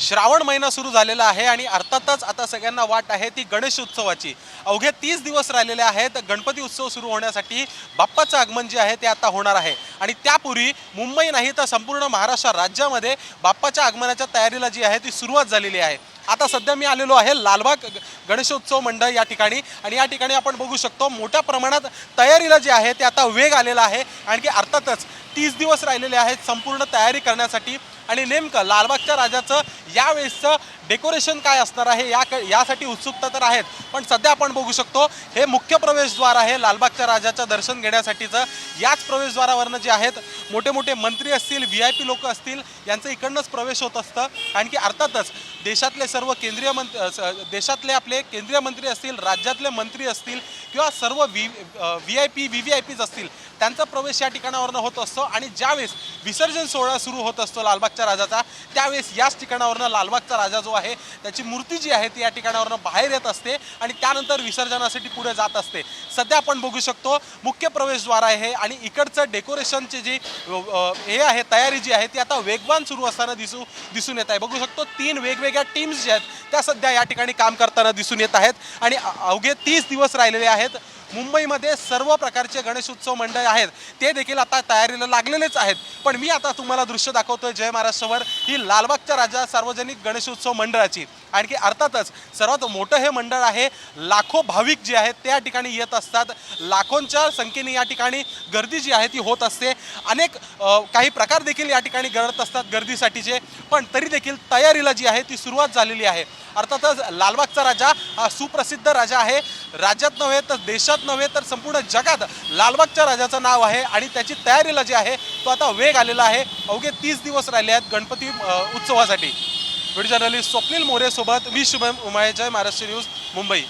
श्रावण महिना सुरू झालेला आहे आणि अर्थातच आता सगळ्यांना वाट आहे ती गणेश उत्सवाची. अवघे तीस दिवस राहिलेले आहेत. गणपती उत्सव सुरू होण्यासाठी बाप्पाचं आगमन जे आहे ते आता होणार आहे. आणि त्यापूर्वी मुंबई नाही तर संपूर्ण महाराष्ट्र राज्यामध्ये बाप्पाच्या आगमनाच्या तयारीला जी आहे ती सुरुवात झालेली आहे. आता सध्या मी आलेलो आहे लालबाग गणेशोत्सव मंडळ या ठिकाणी. आणि या ठिकाणी आपण बघू शकतो मोठ्या प्रमाणात तयारीला जे आहे ते आता वेग आलेला आहे. आणखी अर्थातच तीस दिवस राहिलेले आहेत संपूर्ण तयारी करण्यासाठी. आणि नेमकं लालबागच्या राजाचं यावेळेसचं डेकोरेशन काय असणार आहे? या यासाठी उत्सुकता तर आहेत पण सध्या आपण बघू शकतो हे मुख्य प्रवेशद्वार आहे लालबागच्या राजाचं दर्शन घेण्यासाठीचं. याच प्रवेशद्वारावरनं जे आहेत मोठे मोठे मंत्री असतील व्ही आय पी लोक असतील यांचं इकडनंच प्रवेश होत असतं. आणखी अर्थातच देशातले सर्व केंद्रीय मंत्री देशातले आपले केंद्रीय मंत्री असतील राज्यातले मंत्री असतील किंवा सर्व V V I P V V I Ps असतील त्यांचा प्रवेश या ठिकाणावरनं होत असतो आणि ज्यावेळेस विसर्जन सोहळा सुरू होत असतो लालबागच्या राजाचा त्यावेळेस याच ठिकाणावरनं लालबागचा राजा जो आहे त्याची मूर्ती जी आहे ती या ठिकाणावरनं बाहेर येत असते आणि त्यानंतर विसर्जनासाठी पुढे जात असते. सध्या आपण बघू शकतो मुख्य प्रवेशद्वार आहे आणि इकडचं डेकोरेशनची जी हे आहे तयारी जी आहे ती आता वेगवान सुरू असताना दिसू दिसून येत आहे. बघू शकतो तीन वेगवेगळ्या टीम्स ज्या आहेत त्या सध्या या ठिकाणी काम करताना दिसून येत आहेत आणि अवघे तीस दिवस राहिलेले आहेत. मुंबईमध्ये सर्व प्रकारचे गणेशोत्सव मंडळ आहेत. ते देखील आता तयारीला लागलेलेच आहेत. पण मी आता तुम्हाला दृश्य दाखवतोय जय महाराष्ट्रवर. ही लालबागच्या राजा सार्वजनिक गणेशोत्सव मंडळाची. आणखी अर्थातच सर्वात मोठं हे मंडळ आहे लाखो भाविक जे आहेत त्या ठिकाणी येत असतात. लाखोंच्या संख्येने या ठिकाणी गर्दी जी आहे ती होत असते. अनेक काही प्रकार देखील या ठिकाणी घडत असतात गर्दीसाठीचे. पण तरी देखील तयारीला जी आहे ती सुरुवात झालेली आहे. अर्थातच लालबागचा राजा हा सुप्रसिद्ध राजा आहे. राज्यात नव्हे तर देशात नव्हे तर संपूर्ण जगात लालबागच्या राजाचं नाव आहे आणि त्याची तयारीला जी आहे तो आता वेग आलेला आहे. अवघे तीस दिवस राहिले आहेत गणपती उत्सवासाठी. व्हिडिओ जर्नलिस्ट स्वप्नील मोरेसोबत मी शुभम उमाळे जय महाराष्ट्र न्यूज मुंबई.